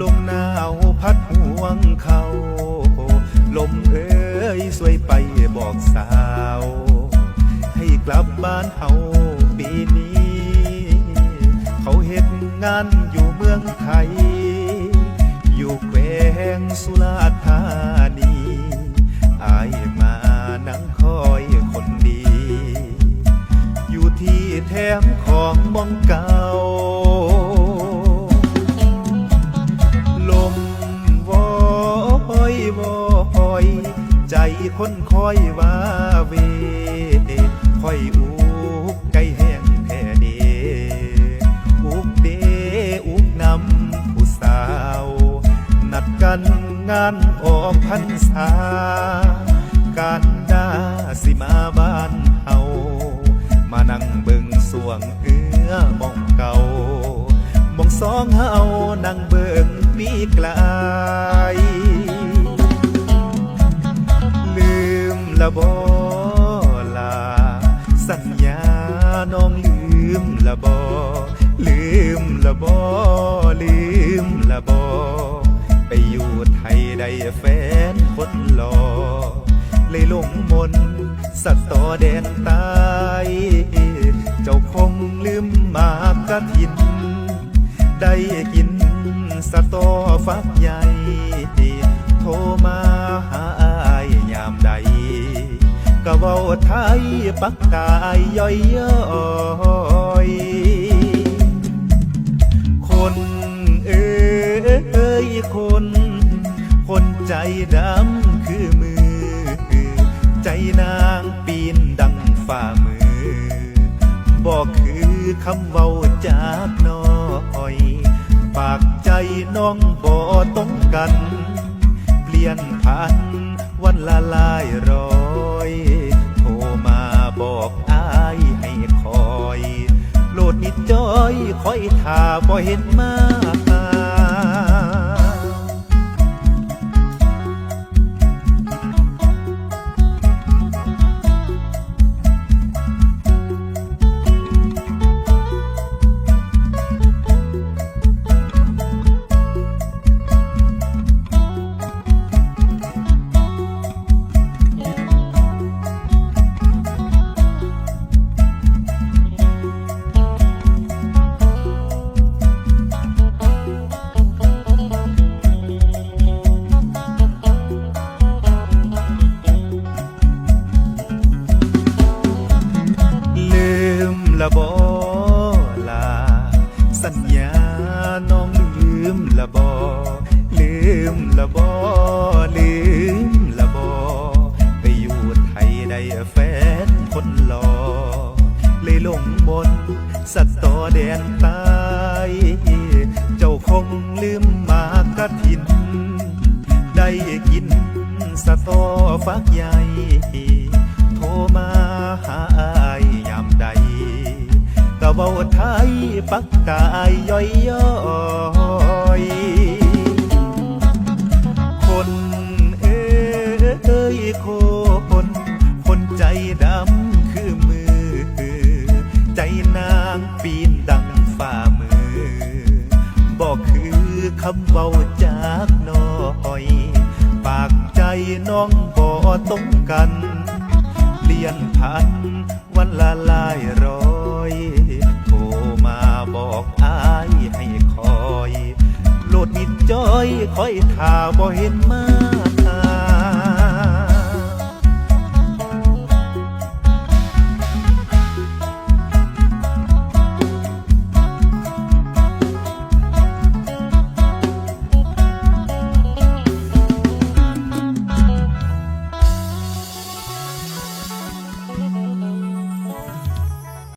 ลมหนาวพัดห่วงเขา ลมเอ้ยสวยไปบอกสาว ให้กลับบ้านเฮาปีนี้ เขาเห็ดงานอยู่เมืองไทย อยู่แขวงสุราษฎร์าน คนคอยว่าเวคอยอุกไก่แห้งแท่เดอุกเดอุกนำผู้สาว นัดกันงานออกพรรษา การดาสิมาบ้านเฮามานั่งเบิ่งสวงเอื้อมองเก่ามองสองเฮานั่งเบิ่งปีกลา ละบอลา สัญญาน้องลืมละบอลืมละบอลืมละบอไปอยู่ไทยได้แฟนคนหล่อเลยหลงมนสัตว์ต่อแดนตายเจ้าคงลืมมากกะทิน ได้กินสะตอฟักใหญ่ เว้าไทยปักกายย่อยย้อยคนเอ้ยคน คนใจดำคือมือ ใจนางปีนดังฝ่ามือ บอกคือคำเว้าจากน้อย ปากใจน้องบ่ตรงกัน เปลี่ยนพันวันละลายรอ จอยคอยท่าบ่เห็นมา มละบอลืมละบอลืมละบอไปอยู่ไทยได้แฟนคนหลอเลยลงมนสัตว์ต่อแดนใตายเจ้าคงลืมมากกะทิน ได้กินสะตอฟักใหญ่โทรมาหาอายยามใดก็เว้าไทยปักกายย่อยย้อยำเบาจากน้อย ปากใจน้องบ่ตรงกันเปลี่ยนพันวันละลายร้อยโทรมาบอกอายให้คอย โลดมิดจ้อยคอยท่าบ่เห็นมา